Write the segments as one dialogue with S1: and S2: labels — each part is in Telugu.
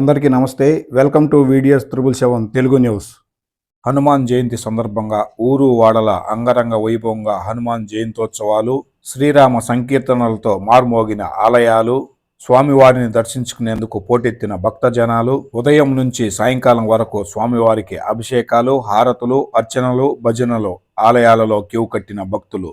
S1: అందరికీ నమస్తే. Welcome to videos triple seven Telugu news. Hanuman Jayanti సందర్భంగా ఊరు వాడల అంగరంగ వైభవంగా హనుమాన్ జయంతోత్సవాలు శ్రీరామ సంకీర్తనలతో మార్మోగిన ఆలయాలు స్వామివారిని దర్శించుకునేందుకు పోటెత్తిన భక్తజనాలు ఉదయం నుంచి సాయంకాలం వరకు స్వామివారికి అభిషేకాలు హారతులు అర్చనలు భజనలు ఆలయాలలో క్యూ కట్టిన భక్తులు.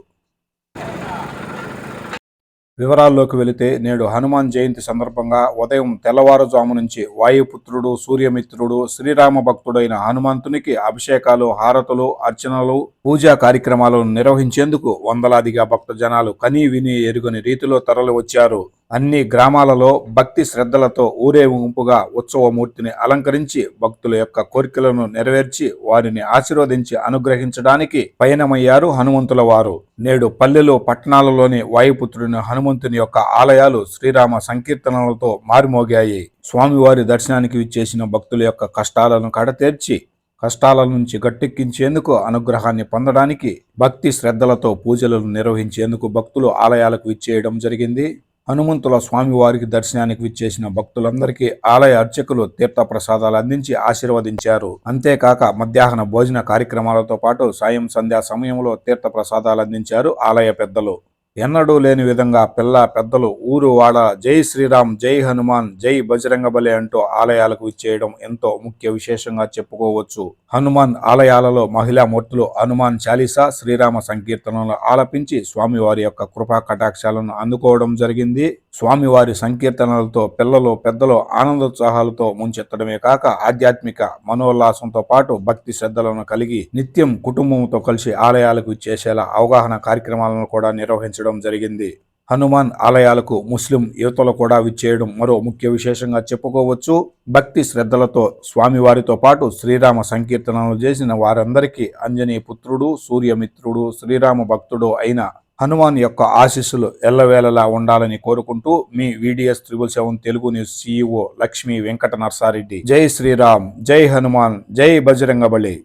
S1: వివరాల్లోకి వెళితే నేడు హనుమాన్ జయంతి సందర్భంగా ఉదయం తెల్లవారుజాము నుంచి వాయుపుత్రుడు సూర్యమిత్రుడు శ్రీరామ భక్తుడైన హనుమంతునికి అభిషేకాలు హారతులు అర్చనలు పూజా కార్యక్రమాలను నిర్వహించేందుకు వందలాదిగా భక్త జనాలు కనీ విని ఎరుగని రీతిలో తరలి వచ్చారు అన్ని గ్రామాలలో భక్తి శ్రద్ధలతో ఊరేగింపుగా ఉత్సవమూర్తిని అలంకరించి భక్తుల యొక్క కోరికలను నెరవేర్చి వారిని ఆశీర్వదించి అనుగ్రహించడానికి పయనమయ్యారు హనుమంతుల వారు. నేడు పల్లెలు పట్టణాలలోని వాయుపుత్రుని హనుమంతుని యొక్క ఆలయాలు శ్రీరామ సంకీర్తనలతో మారిమోగాయి. స్వామివారి దర్శనానికి విచ్చేసిన భక్తుల యొక్క కష్టాలను కడతీర్చి కష్టాల నుంచి గట్టెక్కించేందుకు అనుగ్రహాన్ని పొందడానికి భక్తి శ్రద్ధలతో పూజలను నిర్వహించేందుకు భక్తులు ఆలయాలకు విచ్చేయడం జరిగింది. హనుమంతుల స్వామివారికి దర్శనానికి విచ్చేసిన భక్తులందరికీ ఆలయ అర్చకులు తీర్థ ప్రసాదాలు అందించి ఆశీర్వదించారు. అంతేకాక మధ్యాహ్న భోజన కార్యక్రమాలతో పాటు సాయం సంధ్యా సమయంలో తీర్థ ప్రసాదాలు అందించారు ఆలయ పెద్దలు. ఎన్నడూ లేని విధంగా పిల్ల పెద్దలు ఊరు వాడ జై శ్రీరామ్ జై హనుమాన్ జై బజరంగబలి అంటూ ఆలయాలకు విచ్చేయడం ఎంతో ముఖ్య విశేషంగా చెప్పుకోవచ్చు. హనుమాన్ ఆలయాలలో మహిళా మూర్తులు హనుమాన్ చాలీసా శ్రీరామ సంకీర్తనలు ఆలపించి స్వామివారి యొక్క కృపా కటాక్షాలను అందుకోవడం జరిగింది. స్వామివారి సంకీర్తనలతో పిల్లలు పెద్దలు ఆనందోత్సాహాలతో ముంచెత్తడమే కాక ఆధ్యాత్మిక మనోల్లాసంతో పాటు భక్తి శ్రద్ధలను కలిగి నిత్యం కుటుంబంతో కలిసి ఆలయాలకు చేసేలా అవగాహన కార్యక్రమాలను కూడా నిర్వహించడం జరిగింది. హనుమాన్ ఆలయాలకు ముస్లిం యువతలు కూడా విచ్చేయడం మరో ముఖ్య విశేషంగా చెప్పుకోవచ్చు. భక్తి శ్రద్ధలతో స్వామివారితో పాటు శ్రీరామ సంకీర్తనలు చేసిన వారందరికీ అంజనీ పుత్రుడు సూర్యమిత్రుడు శ్రీరామ భక్తుడు అయిన హనుమాన్ యొక్క ఆశీస్సులు ఎల్లవేళలా ఉండాలని కోరుకుంటూ మీ VDS triple seven Telugu news CEO Lakshmi Venkata Narsareddy. జై శ్రీరామ్ జై హనుమాన్ జై బజరంగబలి.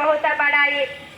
S2: बहुत बड़ा एक